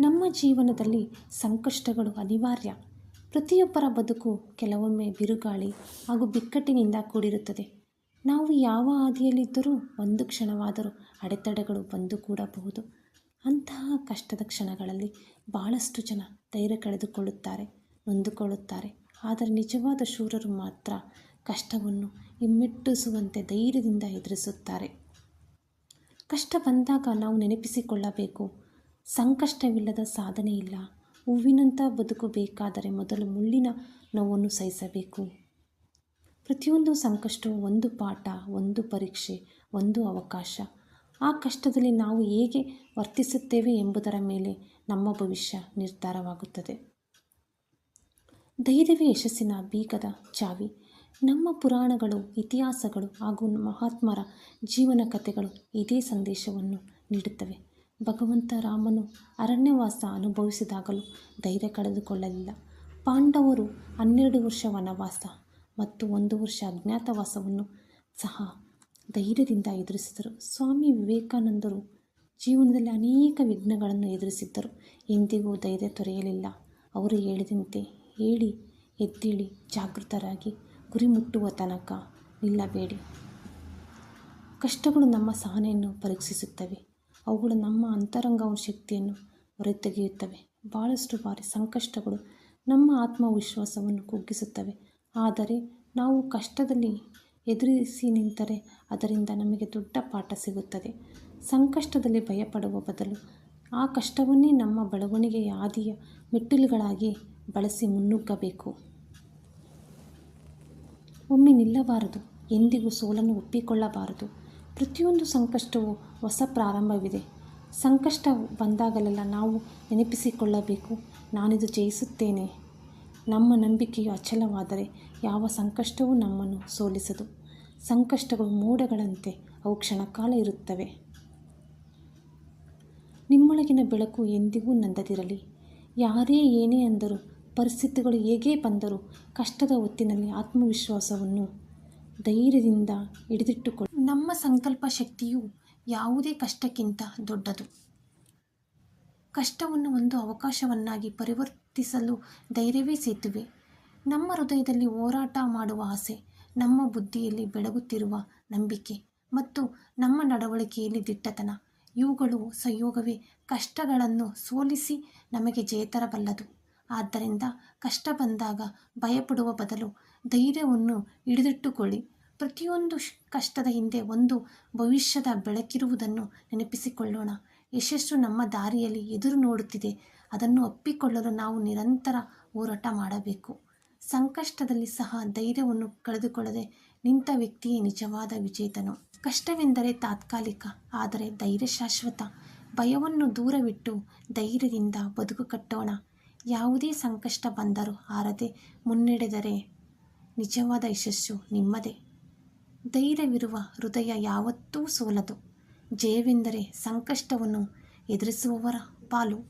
ನಮ್ಮ ಜೀವನದಲ್ಲಿ ಸಂಕಷ್ಟಗಳು ಅನಿವಾರ್ಯ. ಪ್ರತಿಯೊಬ್ಬರ ಬದುಕು ಕೆಲವೊಮ್ಮೆ ಬಿರುಗಾಳಿ ಹಾಗೂ ಬಿಕ್ಕಟ್ಟಿನಿಂದ ಕೂಡಿರುತ್ತದೆ. ನಾವು ಯಾವ ಹಾದಿಯಲ್ಲಿದ್ದರೂ ಒಂದು ಕ್ಷಣವಾದರೂ ಅಡೆತಡೆಗಳು ಬಂದು ಕೂಡಬಹುದು. ಅಂತಹ ಕಷ್ಟದ ಕ್ಷಣಗಳಲ್ಲಿ ಬಹಳಷ್ಟು ಜನ ಧೈರ್ಯ ಕಳೆದುಕೊಳ್ಳುತ್ತಾರೆ, ನೊಂದುಕೊಳ್ಳುತ್ತಾರೆ. ಆದರೆ ನಿಜವಾದ ಶೂರರು ಮಾತ್ರ ಕಷ್ಟವನ್ನು ಹಿಮ್ಮೆಟ್ಟಿಸುವಂತೆ ಧೈರ್ಯದಿಂದ ಎದುರಿಸುತ್ತಾರೆ. ಕಷ್ಟ ಬಂದಾಗ ನಾವು ನೆನಪಿಸಿಕೊಳ್ಳಬೇಕು ಸಂಕಷ್ಟವಿಲ್ಲದ ಸಾಧನೆ ಇಲ್ಲ. ಹೂವಿನಂಥ ಬದುಕು ಬೇಕಾದರೆ ಮೊದಲು ಮುಳ್ಳಿನ ನೋವನ್ನು ಸಹಿಸಬೇಕು. ಪ್ರತಿಯೊಂದು ಸಂಕಷ್ಟವು ಒಂದು ಪಾಠ, ಒಂದು ಪರೀಕ್ಷೆ, ಒಂದು ಅವಕಾಶ. ಆ ಕಷ್ಟದಲ್ಲಿ ನಾವು ಹೇಗೆ ವರ್ತಿಸುತ್ತೇವೆ ಎಂಬುದರ ಮೇಲೆ ನಮ್ಮ ಭವಿಷ್ಯ ನಿರ್ಧಾರವಾಗುತ್ತದೆ. ಧೈರ್ಯವೇ ಯಶಸ್ಸಿನ ಬೀಗದ ಚಾವಿ. ನಮ್ಮ ಪುರಾಣಗಳು, ಇತಿಹಾಸಗಳು ಹಾಗೂ ಮಹಾತ್ಮರ ಜೀವನ ಕಥೆಗಳು ಇದೇ ಸಂದೇಶವನ್ನು ನೀಡುತ್ತವೆ. ಭಗವಂತ ರಾಮನು ಅರಣ್ಯವಾಸ ಅನುಭವಿಸಿದಾಗಲೂ ಧೈರ್ಯ ಕಳೆದುಕೊಳ್ಳಲಿಲ್ಲ. ಪಾಂಡವರು ಹನ್ನೆರಡು ವರ್ಷ ವನವಾಸ ಮತ್ತು ಒಂದು ವರ್ಷ ಅಜ್ಞಾತವಾಸವನ್ನು ಸಹ ಧೈರ್ಯದಿಂದ ಎದುರಿಸಿದರು. ಸ್ವಾಮಿ ವಿವೇಕಾನಂದರು ಜೀವನದಲ್ಲಿ ಅನೇಕ ವಿಘ್ನಗಳನ್ನು ಎದುರಿಸಿದ್ದರು. ಎಂದಿಗೂ ಧೈರ್ಯ ತೊರೆಯಲಿಲ್ಲ. ಅವರು ಹೇಳಿದಂತೆ ಹೇಳಿ, ಎದ್ದೇಳಿ, ಜಾಗೃತರಾಗಿ ಗುರಿ ಮುಟ್ಟುವ ತನಕ ನಿಲ್ಲಬೇಡಿ. ಕಷ್ಟಗಳು ನಮ್ಮ ಸಹನೆಯನ್ನು ಪರೀಕ್ಷಿಸುತ್ತವೆ. ಅವುಗಳು ನಮ್ಮ ಅಂತರಂಗ ಶಕ್ತಿಯನ್ನು ಹೊರತೆಗೆಯುತ್ತವೆ. ಭಾಳಷ್ಟು ಬಾರಿ ಸಂಕಷ್ಟಗಳು ನಮ್ಮ ಆತ್ಮವಿಶ್ವಾಸವನ್ನು ಕುಗ್ಗಿಸುತ್ತವೆ. ಆದರೆ ನಾವು ಕಷ್ಟದಲ್ಲಿ ಎದುರಿಸಿ ನಿಂತರೆ ಅದರಿಂದ ನಮಗೆ ದೊಡ್ಡ ಪಾಠ ಸಿಗುತ್ತದೆ. ಸಂಕಷ್ಟದಲ್ಲಿ ಭಯಪಡುವ ಬದಲು ಆ ಕಷ್ಟವನ್ನೇ ನಮ್ಮ ಬೆಳವಣಿಗೆಯ ಹಾದಿಯ ಮೆಟ್ಟಿಲುಗಳಾಗಿ ಬಳಸಿ ಮುನ್ನುಗ್ಗಬೇಕು. ಒಮ್ಮೆ ನಿಲ್ಲಬಾರದು, ಎಂದಿಗೂ ಸೋಲನ್ನು ಒಪ್ಪಿಕೊಳ್ಳಬಾರದು. ಪ್ರತಿಯೊಂದು ಸಂಕಷ್ಟವೂ ಹೊಸ ಪ್ರಾರಂಭವಿದೆ. ಸಂಕಷ್ಟ ಬಂದಾಗಲೆಲ್ಲ ನಾವು ನೆನಪಿಸಿಕೊಳ್ಳಬೇಕು. ನಾನಿದು ಜಯಿಸುತ್ತೇನೆ. ನಮ್ಮ ನಂಬಿಕೆಯು ಅಚಲವಾದರೆ ಯಾವ ಸಂಕಷ್ಟವೂ ನಮ್ಮನ್ನು ಸೋಲಿಸದು. ಸಂಕಷ್ಟಗಳು ಮೋಡಗಳಂತೆ ಅವು ಕ್ಷಣಕಾಲ ಇರುತ್ತವೆ. ನಿಮ್ಮೊಳಗಿನ ಬೆಳಕು ಎಂದಿಗೂ ನಂದದಿರಲಿ. ಯಾರೇ ಏನೇ ಅಂದರೂ, ಪರಿಸ್ಥಿತಿಗಳು ಹೇಗೇ ಬಂದರೂ ಕಷ್ಟದ ಹೊತ್ತಿನಲ್ಲಿ ಆತ್ಮವಿಶ್ವಾಸವನ್ನು ಧೈರ್ಯದಿಂದ ಹಿಡಿದಿಟ್ಟುಕೊಳ್ಳಿ. ನಮ್ಮ ಸಂಕಲ್ಪ ಶಕ್ತಿಯು ಯಾವುದೇ ಕಷ್ಟಕ್ಕಿಂತ ದೊಡ್ಡದು. ಕಷ್ಟವನ್ನು ಒಂದು ಅವಕಾಶವನ್ನಾಗಿ ಪರಿವರ್ತಿಸಲು ಧೈರ್ಯವೇ ಸೇತುವೆ. ನಮ್ಮ ಹೃದಯದಲ್ಲಿ ಹೋರಾಟ ಮಾಡುವ ಆಸೆ, ನಮ್ಮ ಬುದ್ಧಿಯಲ್ಲಿ ಬೆಳಗುತ್ತಿರುವ ನಂಬಿಕೆ ಮತ್ತು ನಮ್ಮ ನಡವಳಿಕೆಯಲ್ಲಿ ದಿಟ್ಟತನ, ಇವುಗಳು ಸಂಯೋಗವೇ ಕಷ್ಟಗಳನ್ನು ಸೋಲಿಸಿ ನಮಗೆ ಜೇತರಬಲ್ಲದು ಆದ್ದರಿಂದ ಕಷ್ಟ ಬಂದಾಗ ಭಯಪಡುವ ಬದಲು ಧೈರ್ಯವನ್ನು ಹಿಡಿದಿಟ್ಟುಕೊಳ್ಳಿ. ಪ್ರತಿಯೊಂದು ಕಷ್ಟದ ಹಿಂದೆ ಒಂದು ಭವಿಷ್ಯದ ಬೆಳಕಿರುವುದನ್ನು ನೆನಪಿಸಿಕೊಳ್ಳೋಣ. ಯಶಸ್ಸು ನಮ್ಮ ದಾರಿಯಲ್ಲಿ ಎದುರು ನೋಡುತ್ತಿದೆ. ಅದನ್ನು ಅಪ್ಪಿಕೊಳ್ಳಲು ನಾವು ನಿರಂತರ ಹೋರಾಟ ಮಾಡಬೇಕು. ಸಂಕಷ್ಟದಲ್ಲಿ ಸಹ ಧೈರ್ಯವನ್ನು ಕಳೆದುಕೊಳ್ಳದೆ ನಿಂತ ವ್ಯಕ್ತಿಯೇ ನಿಜವಾದ ವಿಜೇತನು. ಕಷ್ಟವೆಂದರೆ ತಾತ್ಕಾಲಿಕ, ಆದರೆ ಧೈರ್ಯ ಶಾಶ್ವತ ಭಯವನ್ನು ದೂರವಿಟ್ಟು ಧೈರ್ಯದಿಂದ ಬದುಕು ಕಟ್ಟೋಣ. ಯಾವುದೇ ಸಂಕಷ್ಟ ಬಂದರೂ ಆರದೆ ಮುನ್ನಡೆದರೆ ನಿಜವಾದ ಯಶಸ್ಸು ನಿಮ್ಮದೇ. ಧೈರ್ಯವಿರುವ ಹೃದಯ ಯಾವತ್ತೂ ಸೋಲದು. ಜಯವೆಂದರೆ ಸಂಕಷ್ಟವನ್ನು ಎದುರಿಸುವವರ ಪಾಲು.